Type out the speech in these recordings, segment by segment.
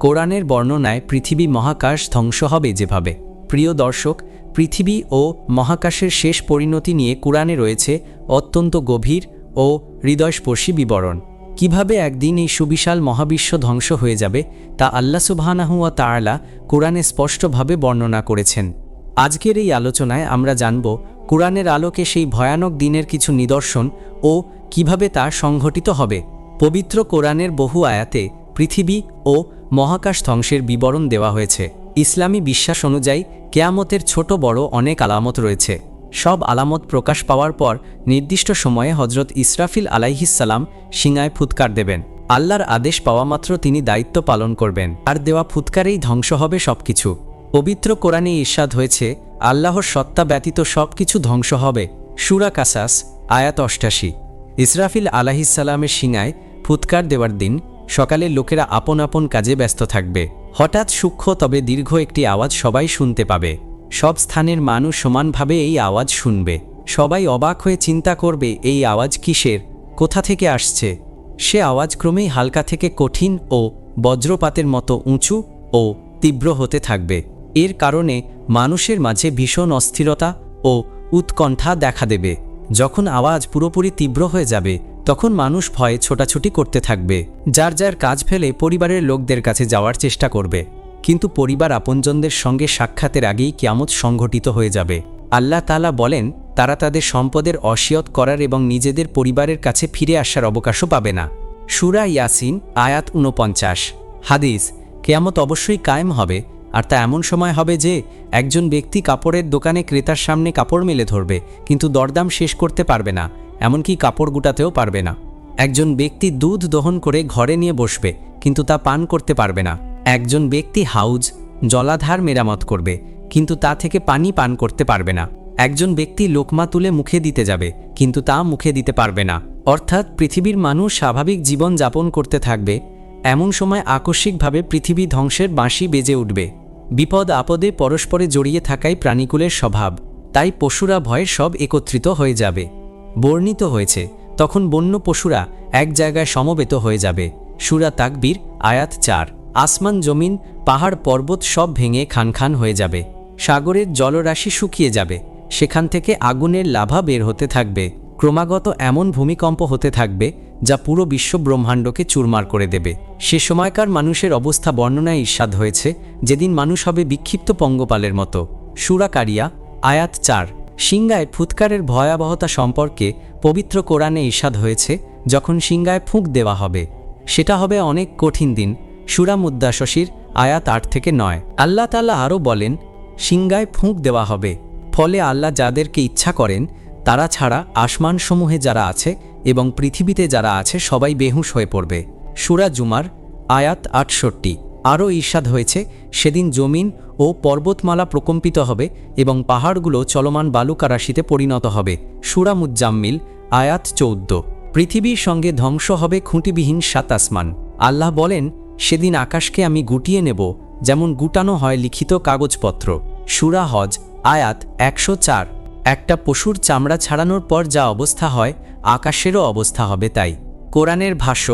কোরআনের বর্ণনায় পৃথিবী মহাকাশ ধ্বংস হবে যেভাবে। প্রিয় দর্শক, পৃথিবী ও মহাকাশের শেষ পরিণতি নিয়ে কোরআনে রয়েছে অত্যন্ত গভীর ও হৃদয়স্পর্শী বিবরণ। কীভাবে একদিন এই সুবিশাল মহাবিশ্ব ধ্বংস হয়ে যাবে, তা আল্লা সুবহানাহুয়া তাআলা কোরআনে স্পষ্টভাবে বর্ণনা করেছেন। আজকের এই আলোচনায় আমরা জানব, কোরআনের আলোকে সেই ভয়ানক দিনের কিছু নিদর্শন ও কীভাবে তা সংঘটিত হবে। পবিত্র কোরআনের বহু আয়াতে পৃথিবী ও মহাকাশ ধ্বংসের বিবরণ দেওয়া হয়েছে। ইসলামী বিশ্বাস অনুযায়ী, কেয়ামতের ছোট বড় অনেক আলামত রয়েছে। সব আলামত প্রকাশ পাওয়ার পর নির্দিষ্ট সময়ে হজরত ইসরাফিল আলাইহিসাল্লাম সিঙায় ফুৎকার দেবেন। আল্লাহর আদেশ পাওয়া মাত্র তিনি দায়িত্ব পালন করবেন। আর দেওয়া ফুৎকারেই ধ্বংস হবে সবকিছু। পবিত্র কোরআনে ঈর্ষাদ হয়েছে, আল্লাহর সত্তা ব্যতীত সব কিছু ধ্বংস হবে। সুরা কাসাস, আয়াত অষ্টাশি। ইসরাফিল আলাহিসাল্লামের সিঙায় ফুৎকার দেওয়ার দিন সকালে লোকেরা আপন আপন কাজে ব্যস্ত থাকবে। হঠাৎ সূক্ষ্ম তবে দীর্ঘ একটি আওয়াজ সবাই শুনতে পাবে। সব স্থানের মানুষ সমানভাবে এই আওয়াজ শুনবে। সবাই অবাক হয়ে চিন্তা করবে, এই আওয়াজ কিসের? কোথা থেকে আসছে? সে আওয়াজ ক্রমেই হালকা থেকে কঠিন ও বজ্রপাতের মতো উঁচু ও তীব্র হতে থাকবে। এর কারণে মানুষের মাঝে ভীষণ অস্থিরতা ও উৎকণ্ঠা দেখা দেবে। যখন আওয়াজ পুরোপুরি তীব্র হয়ে যাবে তখন মানুষ ভয়ে ছোটাছুটি করতে থাকবে। যার যার কাজ ফেলে পরিবারের লোকদের কাছে যাওয়ার চেষ্টা করবে। কিন্তু পরিবার আপনজনদের সঙ্গে সাক্ষাতের আগেই কিয়ামত সংঘটিত হয়ে যাবে। আল্লাহ তালা বলেন, তারা তাদের সম্পদের অসিয়ত করার এবং নিজেদের পরিবারের কাছে ফিরে আসার অবকাশও পাবে না। সুরা ইয়াসিন, আয়াত উনপঞ্চাশ হাদিস, কেয়ামত অবশ্যই কায়েম হবে, আর তা এমন সময় হবে যে, একজন ব্যক্তি কাপড়ের দোকানে ক্রেতার সামনে কাপড় মেলে ধরবে, কিন্তু দরদাম শেষ করতে পারবে না। এমনকি কাপড় গুটাতেও পারবে না। একজন ব্যক্তি দুধ দহন করে ঘরে নিয়ে বসবে, কিন্তু তা পান করতে পারবে না। একজন ব্যক্তি হাউজ, জলাধার মেরামত করবে, কিন্তু তা থেকে পানি পান করতে পারবে না। একজন ব্যক্তি লোকমা তুলে মুখে দিতে যাবে, কিন্তু তা মুখে দিতে পারবে না। অর্থাৎ পৃথিবীর মানুষ স্বাভাবিক জীবন যাপন করতে থাকবে, এমন সময় আকস্মিকভাবে পৃথিবী ধ্বংসের বাঁশি বেজে উঠবে। বিপদ আপদে পরস্পরে জড়িয়ে থাকাই প্রাণীকুলের স্বভাব, তাই পশুরা ভয়ে সব একত্রিত হয়ে যাবে। বর্ণিত হয়েছে, তখন বন্য পশুরা এক জায়গায় সমবেত হয়ে যাবে। সুরা তাকবীর, আয়াত চার। আসমান জমিন, পাহাড় পর্বত সব ভেঙে খান খান হয়ে যাবে। সাগরের জলরাশি শুকিয়ে যাবে। সেখান থেকে আগুনের লাভা বের হতে থাকবে। ক্রমাগত এমন ভূমিকম্প হতে থাকবে, যা পুরো বিশ্ব ব্রহ্মাণ্ডকে চুরমার করে দেবে। সে সময়কার মানুষের অবস্থা বর্ণনায় ঈর্ষাদ হয়েছে, যেদিন মানুষ হবে বিক্ষিপ্ত পঙ্গপালের মতো। সুরাকারিয়া আয়াত চার। সিংগায় ফুৎকারের ভয়াবহতা সম্পর্কে পবিত্র কোরআনে ঈর্ষাদ হয়েছে যখন সিংগায় ফুঁক দেওয়া হবে। সেটা হবে অনেক কঠিন দিন, সুরা মুদ্দাশশীর আয়াত আট থেকে নয়। আল্লাহ তাল্লাহ আরও বলেন, সিংগায় ফুঁক দেওয়া হবে। ফলে আল্লাহ যাদেরকে ইচ্ছা করেন, তারা ছাড়া আসমানসমূহে যারা আছে এবং পৃথিবীতে যারা আছে সবাই বেহুশ হয়ে পড়বে। সুরা জুমার আয়াত আটষট্টি। আরও ঈর্ষাদ হয়েছে, সেদিন জমিন ও পর্বতমালা প্রকম্পিত হবে এবং পাহাড়গুলো চলমান বালুকা রাশিতে পরিণত হবে। সুরা মুজ্জাম্মিল আয়াত চৌদ্দ। পৃথিবীর সঙ্গে ধ্বংস হবে খুঁটিবিহীন সাত আসমান। আল্লাহ বলেন, সেদিন আকাশকে আমি গুটিয়ে নেব, যেমন গুটানো হয় লিখিত কাগজপত্র। সুরা হজ, আয়াত একশো চার। একটা পশুর চামড়া ছাড়ানোর পর যা অবস্থা হয়, আকাশেরও অবস্থা হবে তাই। কোরআনের ভাষ্য,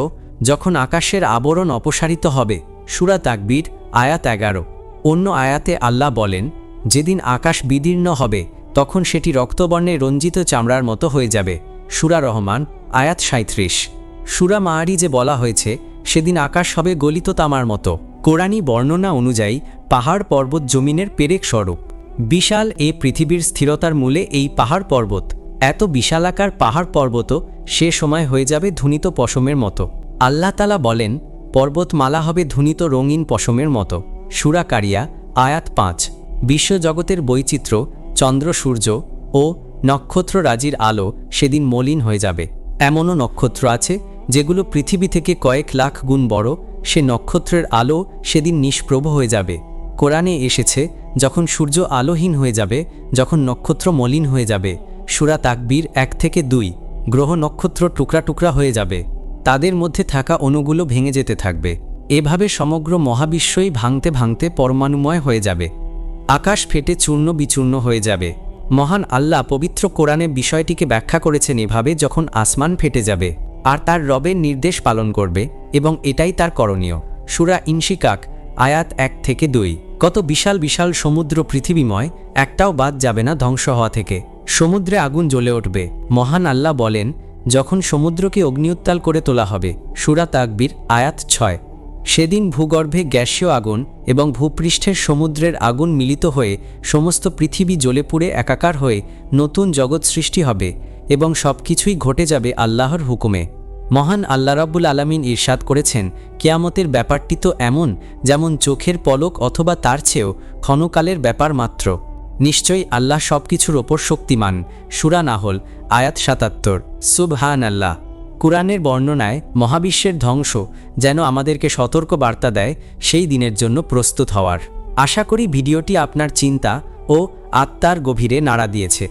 যখন আকাশের আবরণ অপসারিত হবে সুরা তাকবীর, আয়াত এগারো। অন্য আয়াতে আল্লাহ বলেন, যেদিন আকাশ বিদীর্ণ হবে, তখন সেটি রক্তবর্ণে রঞ্জিত চামড়ার মতো হয়ে যাবে। সুরা রহমান, আয়াত সাঁত্রিশ সুরা মাহারি যে বলা হয়েছে, সেদিন আকাশ হবে গলিত তামার মতো। কোরআনী বর্ণনা অনুযায়ী, পাহাড় পর্বত জমিনের পেরেক স্বরূপ। বিশাল এ পৃথিবীর স্থিরতার মূলে এই পাহাড় পর্বত। এত বিশালাকার পাহাড় পর্বত সে সময় হয়ে যাবে ধুনিত পশমের মতো। আল্লাহ তালা বলেন পর্বতমালা হবে ধুনিত রঙিন পশমের মতো। সুরাকারিয়া, আয়াত পাঁচ। বিশ্বজগতের বৈচিত্র্য, চন্দ্র সূর্য ও নক্ষত্ররাজির আলো সেদিন মলিন হয়ে যাবে। এমনও নক্ষত্র আছে যেগুলো পৃথিবী থেকে কয়েক লাখ গুণ বড়। সে নক্ষত্রের আলো সেদিন নিষ্প্রভ হয়ে যাবে। কোরআনে এসেছে, যখন সূর্য আলোহীন হয়ে যাবে, যখন নক্ষত্র মলিন হয়ে যাবে। সুরা তাকবীর এক থেকে দুই। গ্রহ নক্ষত্র টুকরা টুকরা হয়ে যাবে। তাদের মধ্যে থাকা অণুগুলো ভেঙে যেতে থাকবে। এভাবে সমগ্র মহাবিশ্বই ভাঙতে ভাঙতে পরমাণুময় হয়ে যাবে। আকাশ ফেটে চূর্ণ বিচূর্ণ হয়ে যাবে। মহান আল্লাহ পবিত্র কোরআনে বিষয়টিকে ব্যাখ্যা করেছেন এভাবে যখন আসমান ফেটে যাবে, আর তার রবের নির্দেশ পালন করবে, এবং এটাই তার করণীয়। সুরা ইনশিকাক, আয়াত এক থেকে দুই। কত বিশাল বিশাল সমুদ্র পৃথিবীময়, একটাও বাদ যাবে না ধ্বংস হওয়া থেকে। সমুদ্রে আগুন জ্বলে উঠবে। মহান আল্লাহ বলেন যখন সমুদ্রকে অগ্নিউত্তাল করে তোলা হবে, সুরা তাকবির, আয়াত ছয়। সেদিন ভূগর্ভে গ্যাসীয় আগুন এবং ভূপৃষ্ঠের সমুদ্রের আগুন মিলিত হয়ে সমস্ত পৃথিবী জ্বলে পুড়ে একাকার হয়ে নতুন জগৎ সৃষ্টি হবে এবং সব কিছুই ঘটে যাবে আল্লাহর হুকুমে। মহান আল্লাহ রাব্বুল আলামিন ইরশাদ করেছেন, কেয়ামতের ব্যাপারটি তো এমন, যেমন চোখের পলক অথবা তার চেয়েও ক্ষণকালের ব্যাপার মাত্র। নিশ্চয়ই আল্লাহ সব কিছুর ওপর শক্তিমান। সুরা নাহল, আয়াত সাতাত্তর। সুবহান আল্লাহ কুরআনের বর্ণনায় মহাবিশ্বের ধ্বংস যেন আমাদেরকে সতর্ক বার্তা দেয়, সেই দিনের জন্য প্রস্তুত হওয়ার। আশা করি ভিডিওটি আপনার চিন্তা ও আত্মার গভীরে নাড়া দিয়েছে।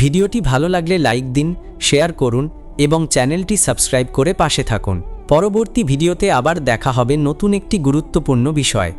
ভিডিওটি ভালো লাগলে লাইক দিন, শেয়ার করুন এবং চ্যানেলটি সাবস্ক্রাইব করে পাশে থাকুন। পরবর্তী ভিডিওতে আবার দেখা হবে নতুন একটি গুরুত্বপূর্ণ বিষয়।